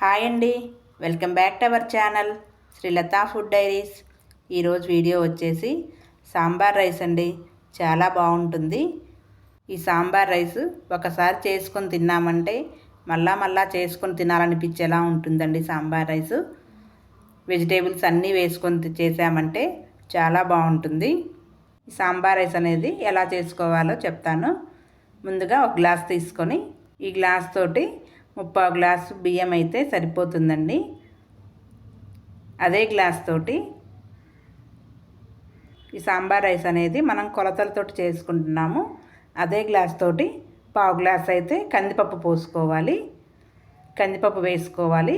Hi అండి. Welcome back to our channel Srilatha food diaries. ఈరోజు video వచ్చేసి sambar rice అండి. చాలా బాగుంటుంది. ఈ సాంబార్ రైస్ ఒకసారి చేసుకొని తిన్నామంటే మళ్ళా మళ్ళా చేసుకొని తినాలనిపించేలా ఉంటుందండి సాంబార్ రైస్. వెజిటేబుల్స్ అన్నీ వేసుకొని చేసామంటే చాలా బాగుంటుంది. ఈ సాంబార్ రైస్ అనేది ఎలా చేసుకోవాలో చెప్తాను. ముందుగా ఒక గ్లాస్ తీసుకొని ఈ గ్లాస్ తోటి ముప్పావు గ్లాసు బియ్యం అయితే సరిపోతుందండి. అదే గ్లాస్ తోటి ఈ సాంబార్ రైస్ అనేది మనం కొలతలతోటి చేసుకుంటున్నాము. అదే గ్లాస్ తోటి పావు గ్లాస్ అయితే కందిపప్పు పోసుకోవాలి. కందిపప్పు వేసుకోవాలి.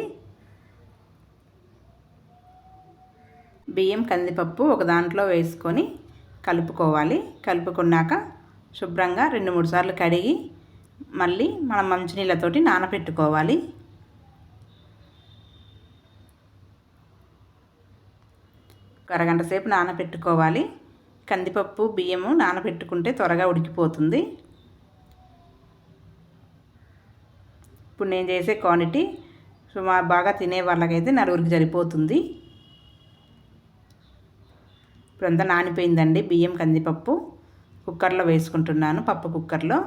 బియ్యం కందిపప్పు ఒక దాంట్లో వేసుకొని కలుపుకోవాలి. కలుపుకున్నాక శుభ్రంగా రెండు మూడు సార్లు కడిగి మళ్ళీ మనం మంచినీళ్ళతోటి నానబెట్టుకోవాలి అరగంట సేపు నానబెట్టుకోవాలి కందిపప్పు బియ్యము నానబెట్టుకుంటే త్వరగా ఉడికిపోతుంది. ఇప్పుడు నేను చేసే క్వాంటిటీ సుమారు బాగా తినే వాళ్ళకైతే నలుగురికి సరిపోతుంది. ఇప్పుడంతా నానిపోయిందండి బియ్యం కందిపప్పు కుక్కర్లో వేసుకుంటున్నాను పప్పు కుక్కర్లో.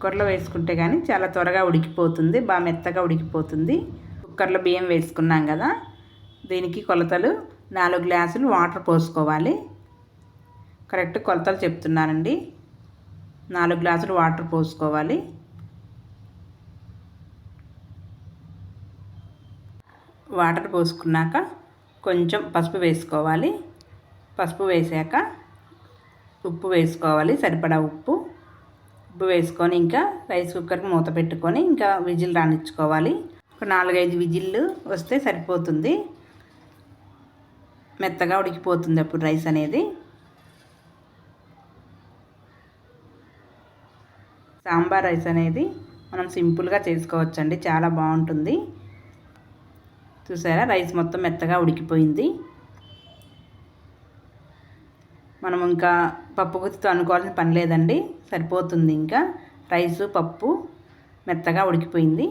కుక్కర్లో వేసుకుంటే కానీ చాలా త్వరగా ఉడికిపోతుంది బాగా మెత్తగా ఉడికిపోతుంది. కుక్కర్లో బియ్యం వేసుకున్నాం కదా దీనికి కొలతలు నాలుగు గ్లాసులు వాటర్ పోసుకోవాలి. కరెక్ట్ కొలతలు చెప్తున్నానండి. నాలుగు గ్లాసులు వాటర్ పోసుకోవాలి. వాటర్ పోసుకున్నాక కొంచెం పసుపు వేసుకోవాలి. పసుపు వేసాక ఉప్పు వేసుకోవాలి సరిపడా ఉప్పు. ఉప్పు వేసుకొని ఇంకా రైస్ కుక్కర్కి మూత పెట్టుకొని ఇంకా విజిల్ రానిచ్చుకోవాలి. ఒక నాలుగైదు విజిల్లు వస్తే సరిపోతుంది. మెత్తగా ఉడికిపోతుంది అప్పుడు రైస్ అనేది. సాంబార్ రైస్ అనేది మనం సింపుల్గా చేసుకోవచ్చండి చాలా బాగుంటుంది. చూసారా? రైస్ మొత్తం మెత్తగా ఉడికిపోయింది. మనం ఇంకా పప్పు గుత్తితో అనుకోవాల్సిన పని లేదండి. సరిపోతుంది ఇంకా. రైసు పప్పు మెత్తగా ఉడికిపోయింది.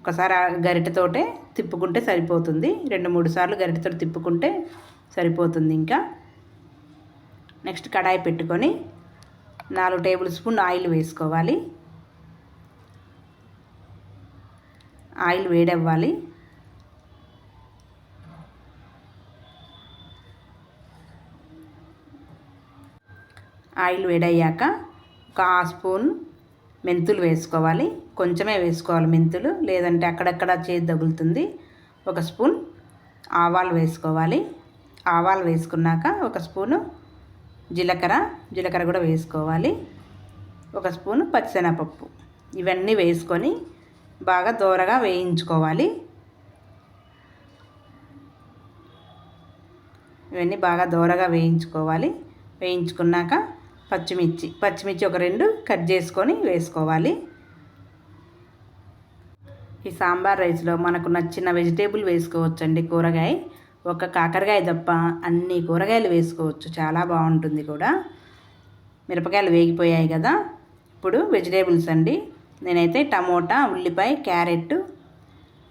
ఒకసారి గరిటెతోటే తిప్పుకుంటే సరిపోతుంది. రెండు మూడు సార్లు గరిటెతో తిప్పుకుంటే సరిపోతుంది ఇంకా. నెక్స్ట్ కడాయి పెట్టుకొని నాలుగు టేబుల్ స్పూన్ ఆయిల్ వేసుకోవాలి. ఆయిల్ వేడవ్వాలి. ఆయిల్ వేడయ్యాక ఒక హాఫ్ స్పూన్ మెంతులు వేసుకోవాలి. కొంచెమే వేసుకోవాలి మెంతులు. లేదంటే అక్కడక్కడ చేతి తగులుతుంది. ఒక స్పూన్ ఆవాలు వేసుకోవాలి. ఆవాలు వేసుకున్నాక ఒక స్పూను జీలకర్ర. జీలకర్ర కూడా వేసుకోవాలి. ఒక స్పూను పచ్చిశనగపప్పు. ఇవన్నీ వేసుకొని బాగా దోరగా వేయించుకోవాలి. ఇవన్నీ బాగా దోరగా వేయించుకోవాలి. వేయించుకున్నాక పచ్చిమిర్చి పచ్చిమిర్చి ఒక రెండు కట్ చేసుకొని వేసుకోవాలి. ఈ సాంబార్ రైస్లో మనకు నచ్చిన వెజిటేబుల్ వేసుకోవచ్చండి కూరగాయ. ఒక కాకరకాయ తప్ప అన్ని కూరగాయలు వేసుకోవచ్చు. చాలా బాగుంటుంది కూడా. మిరపకాయలు వేగిపోయాయి కదా. ఇప్పుడు వెజిటేబుల్స్ అండి. నేనైతే టమోటా ఉల్లిపాయ క్యారెట్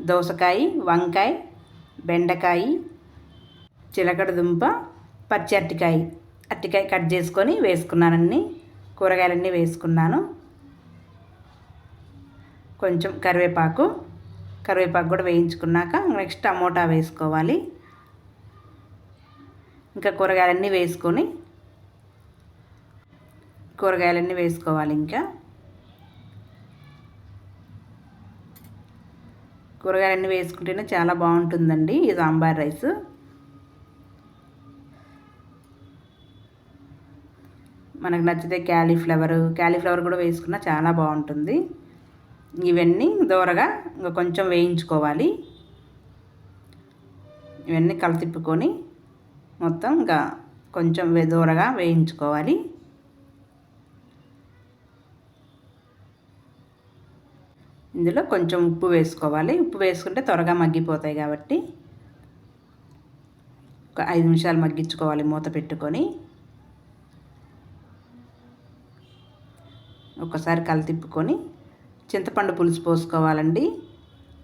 దోసకాయ వంకాయ బెండకాయ చిలకడ దుంప పచ్చి అరటికాయ అరటికాయ కట్ చేసుకొని వేసుకున్నానన్నీ కూరగాయలన్నీ వేసుకున్నాను. కొంచెం కరివేపాకు కరివేపాకు కూడా వేయించుకున్నాక నెక్స్ట్ టమోటా వేసుకోవాలి. ఇంకా కూరగాయలన్నీ వేసుకొని కూరగాయలన్నీ వేసుకోవాలి ఇంకా. కూరగాయలన్నీ వేసుకుంటేనే చాలా బాగుంటుందండి ఈ సాంబార్ రైస్. మనకు నచ్చితే క్యాలీఫ్లవర్ క్యాలీఫ్లవర్ కూడా వేసుకున్నా చాలా బాగుంటుంది. ఇవన్నీ దూరగా ఇంకా కొంచెం వేయించుకోవాలి. ఇవన్నీ కలతిప్పుకొని మొత్తం ఇంకా కొంచెం దూరగా వేయించుకోవాలి. ఇందులో కొంచెం ఉప్పు వేసుకోవాలి. ఉప్పు వేసుకుంటే త్వరగా మగ్గిపోతాయి కాబట్టి ఒక ఐదు నిమిషాలు మగ్గించుకోవాలి మూత పెట్టుకొని. ఒకసారి కలితిప్పుకొని చింతపండు పులుసు పోసుకోవాలండి.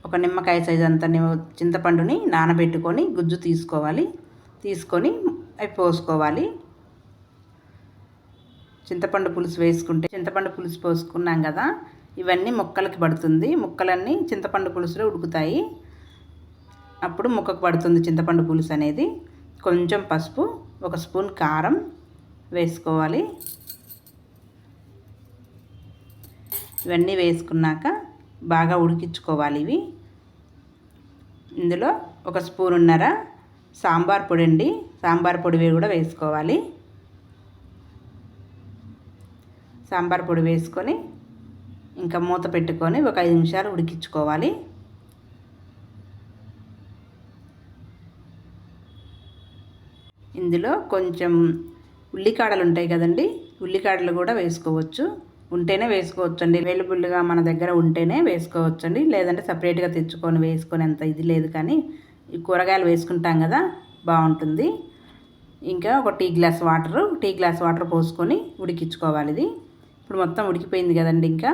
ఒక నిమ్మకాయ సైజు అంత చింతపండుని నానబెట్టుకొని గుజ్జు తీసుకోవాలి. తీసుకొని అవి పోసుకోవాలి. చింతపండు పులుసు వేసుకుంటే చింతపండు పులుసు పోసుకున్నాం కదా ఇవన్నీ ముక్కలకి పడుతుంది. ముక్కలన్నీ చింతపండు పులుసులో ఉడుకుతాయి. అప్పుడు ముక్కకు పడుతుంది చింతపండు పులుసు అనేది. కొంచెం పసుపు ఒక స్పూన్ కారం వేసుకోవాలి. ఇవన్నీ వేసుకున్నాక బాగా ఉడికించుకోవాలి ఇవి. ఇందులో ఒక స్పూన్ ఉన్నర సాంబార్ పొడి అండి సాంబార్ పొడి కూడా వేసుకోవాలి. సాంబార్ పొడి వేసుకొని ఇంకా మూత పెట్టుకొని ఒక ఐదు నిమిషాలు ఉడికించుకోవాలి. ఇందులో కొంచెం ఉల్లికాడలు ఉంటాయి కదండి ఉల్లికాడలు కూడా వేసుకోవచ్చు. ఉంటేనే వేసుకోవచ్చండి. అవైలబుల్గా మన దగ్గర ఉంటేనే వేసుకోవచ్చండి. లేదంటే సపరేట్గా తెచ్చుకొని వేసుకొని అంత ఇది లేదు కానీ ఈ కూరగాయలు వేసుకుంటాం కదా బాగుంటుంది. ఇంకా ఒక tea glass water tea glass water పోసుకొని ఉడికించుకోవాలి ఇది. ఇప్పుడు మొత్తం ఉడికిపోయింది కదండి ఇంకా.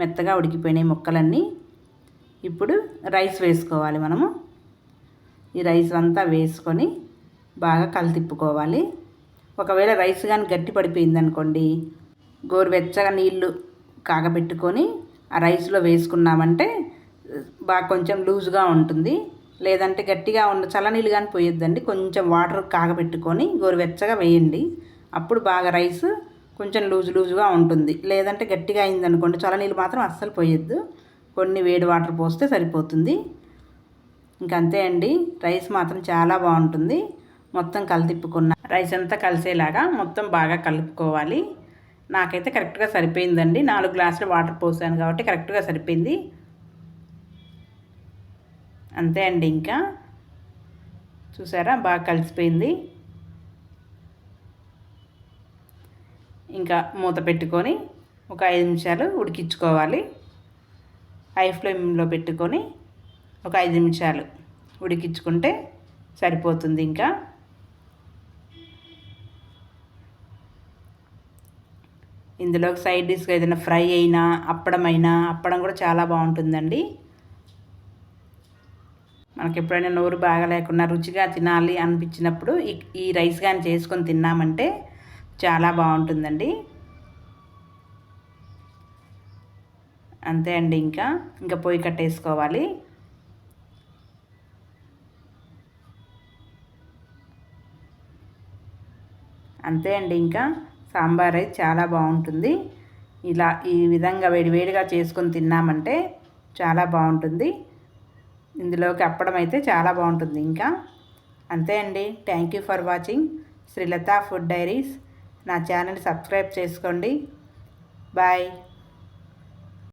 మెత్తగా ఉడికిపోయినాయి ముక్కలన్నీ. ఇప్పుడు రైస్ వేసుకోవాలి మనము. ఈ రైస్ అంతా వేసుకొని బాగా కలతిప్పుకోవాలి ఒకవేళ రైస్ కానీ గట్టి పడిపోయింది అనుకోండి గోరువెచ్చగా నీళ్ళు కాగబెట్టుకొని ఆ రైస్లో వేసుకున్నామంటే బాగా కొంచెం లూజ్గా ఉంటుంది. లేదంటే గట్టిగా ఉన్న చల్లనీళ్ళు కానీ పోయొద్దండి. కొంచెం వాటర్ కాగబెట్టుకొని గోరువెచ్చగా వేయండి. అప్పుడు బాగా రైస్ కొంచెం లూజు లూజుగా ఉంటుంది. లేదంటే గట్టిగా అయిందనుకోండి చల్లనీళ్ళు మాత్రం అస్సలు పోయొద్దు. కొన్ని వేడి వాటర్ పోస్తే సరిపోతుంది. ఇంకంతే అండి. రైస్ మాత్రం చాలా బాగుంటుంది. మొత్తం కలితిప్పుకున్న రైస్ అంతా కలిసేలాగా మొత్తం బాగా కలుపుకోవాలి. నాకైతే కరెక్ట్గా సరిపోయిందండి. నాలుగు గ్లాసులు వాటర్ పోసాను కాబట్టి కరెక్ట్గా సరిపోయింది. అంతే అండి ఇంకా. చూసారా? బాగా కలిసిపోయింది. ఇంకా మూత పెట్టుకొని ఒక ఐదు నిమిషాలు ఉడికించుకోవాలి. హై ఫ్లేమ్లో పెట్టుకొని ఒక ఐదు నిమిషాలు ఉడికించుకుంటే సరిపోతుంది ఇంకా. ఇందులో సైడ్ డిష్గా ఏదైనా ఫ్రై అయినా అప్పడం అయినా అప్పడం కూడా చాలా బాగుంటుందండి. మనకి ఎప్పుడైనా నోరు బాగా లేకుండా రుచిగా తినాలి అనిపించినప్పుడు ఈ రైస్ కానీ చేసుకొని తిన్నామంటే చాలా బాగుంటుందండి. అంతే అండి ఇంకా. ఇంకా పొయ్యి కట్టేసుకోవాలి. అంతే అండి ఇంకా. సాంబార్ అయితే చాలా బాగుంటుంది. ఇలా ఈ విధంగా వేడివేడిగా చేసుకొని తిన్నామంటే చాలా బాగుంటుంది. ఇందులోకి అప్పడం అయితే చాలా బాగుంటుంది ఇంకా. అంతే అండి. Thank you for watching Srilatha food diaries నా ఛానల్ సబ్స్క్రైబ్ చేసుకోండి. బాయ్